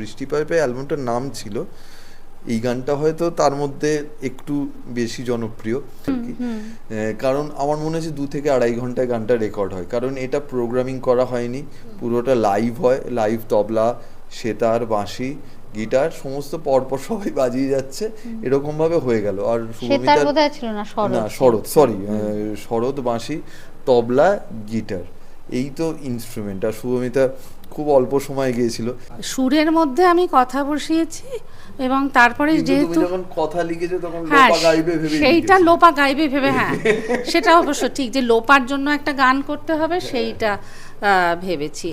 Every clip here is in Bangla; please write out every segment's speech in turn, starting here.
বৃষ্টি পাইপে অ্যালবামটার নাম ছিল। এই গানটা হয়তো তার মধ্যে একটু বেশি জনপ্রিয় কারণ আমার মনে হচ্ছে দু থেকে আড়াই ঘন্টায় গানটা রেকর্ড হয়। কারণ এটা প্রোগ্রামিং করা হয়নি। পুরোটা লাইভ হয়। লাইভ তবলা সেতার বাঁশি গিটার সমস্ত পরপর সবাই বাজিয়ে যাচ্ছে। এরকম ভাবে হয়ে গেল। আর না শরৎ সরি শরৎ বাঁশি তবলা গিটার। এই তো ইনস্ট্রুমেন্ট আর শুভমিতা খুব অল্প সময় গিয়েছিল। সুরের মধ্যে আমি কথা বসিয়েছি এবং তারপরে যেহেতু যখন কথা লিখেছো তখন হ্যাঁ লোপা গাইবে ভেবে সেইটা লোপা গাইবে ভেবে হ্যাঁ সেটা অবশ্য ঠিক যে লোপার জন্য একটা গান করতে হবে সেইটা ভেবেছি।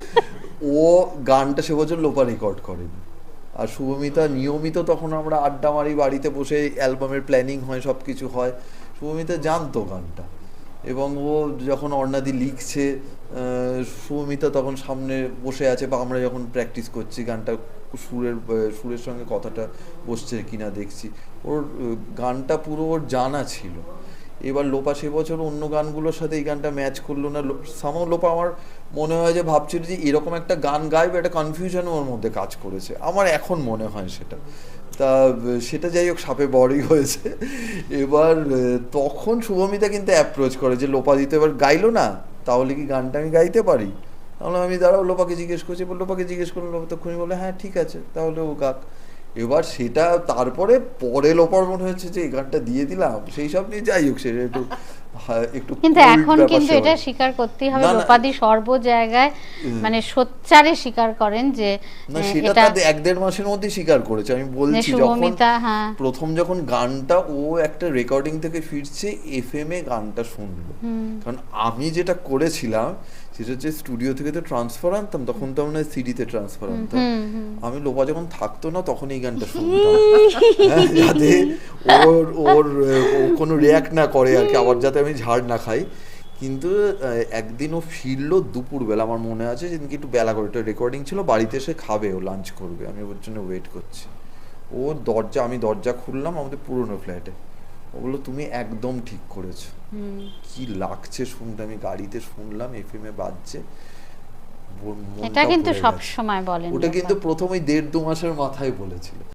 ও গানটা সে বছর লোপা রেকর্ড করেনি। আর শুভমিতা নিয়মিত তখন আমরা আড্ডা মারি বাড়িতে বসে অ্যালবামের প্ল্যানিং হয় সব কিছু হয়। শুভমিতা জানতো গানটা। এবং ও যখন অর্ণাদি লিখছে সুমিতা তখন সামনে বসে আছে বা আমরা যখন প্র্যাকটিস করছি, গানটা সুরের সুরের সঙ্গে কথাটা বসছে কিনা দেখছি। ওর গানটা পুরো ওর জানা ছিল। এবার লোপা সে বছর অন্য গানগুলোর সাথে এই গানটা ম্যাচ করল না। সামাও লোপা আমার মনে হয় যে ভাবছিল যে এরকম একটা গান গাইবে, একটা কনফিউশন ওর মধ্যে কাজ করেছে। আমার এখন মনে হয় সেটা। তা সেটা যাই হোক, সাপে বড়ই হয়েছে। এবার তখন শুভমিতা কিন্তু অ্যাপ্রোচ করে যে, লোপা, দিতে এবার গাইলো না? তাহলে কি গানটা আমি গাইতে পারি? তাহলে আমি দাঁড়াও, লোপাকে জিজ্ঞেস করছি। লোপাকে জিজ্ঞেস করলাম লোপা খুনি বলে হ্যাঁ ঠিক আছে, তাহলে ও গাক। এবার সেটা তারপরে পরে লোপার মনে হচ্ছে যে এই গানটা দিয়ে দিলাম। সেই সব নিয়ে যাই হোক সেটা একটু একটু কিন্তু এখন কিন্তু এটা স্বীকার করতেই হবে। রূপাদি সর্ব জায়গায় মানে সোচ্চারে স্বীকার করেন যে না সেটা তার এক দেড় মাসের মধ্যে স্বীকার করেছে। আমি বলছি যখন হ্যাঁ। প্রথম যখন গানটা ও একটা রেকর্ডিং থেকে ফিরছে এফএম এ গানটা শুনলো। কারণ আমি যেটা করেছিলাম সেটা হচ্ছে স্টুডিও থেকে তো ট্রান্সফার আনতাম তখন তো আমরা সিডিতে ট্রান্সফার আনতাম। আমি লোপা যখন থাকতো না তখন এই গানটা শুনতাম। হ্যাঁ, যাতে ওর ওর কোনো রিয়াক্ট না করে আর কি আবার যাতে আমি ঝাড় না খাই। কিন্তু একদিন ও ফিরলো দুপুরবেলা আমার মনে আছে যেদিনকে একটু বেলা করে রেকর্ডিং ছিল বাড়িতে এসে খাবে ও লাঞ্চ করবে। আমি ওর জন্য ওয়েট করছি। ও দরজা আমি দরজা খুললাম আমাদের পুরনো ফ্ল্যাটে বলল তুমি একদম ঠিক করেছ। কি লাগছে শুনতে? আমি গাড়িতে শুনলাম এফএম এ বাজছে। এটা কিন্তু সব সময় বলেন ওটা কিন্তু প্রথমেই দেড় দু মাসের মাথায় বলেছিল।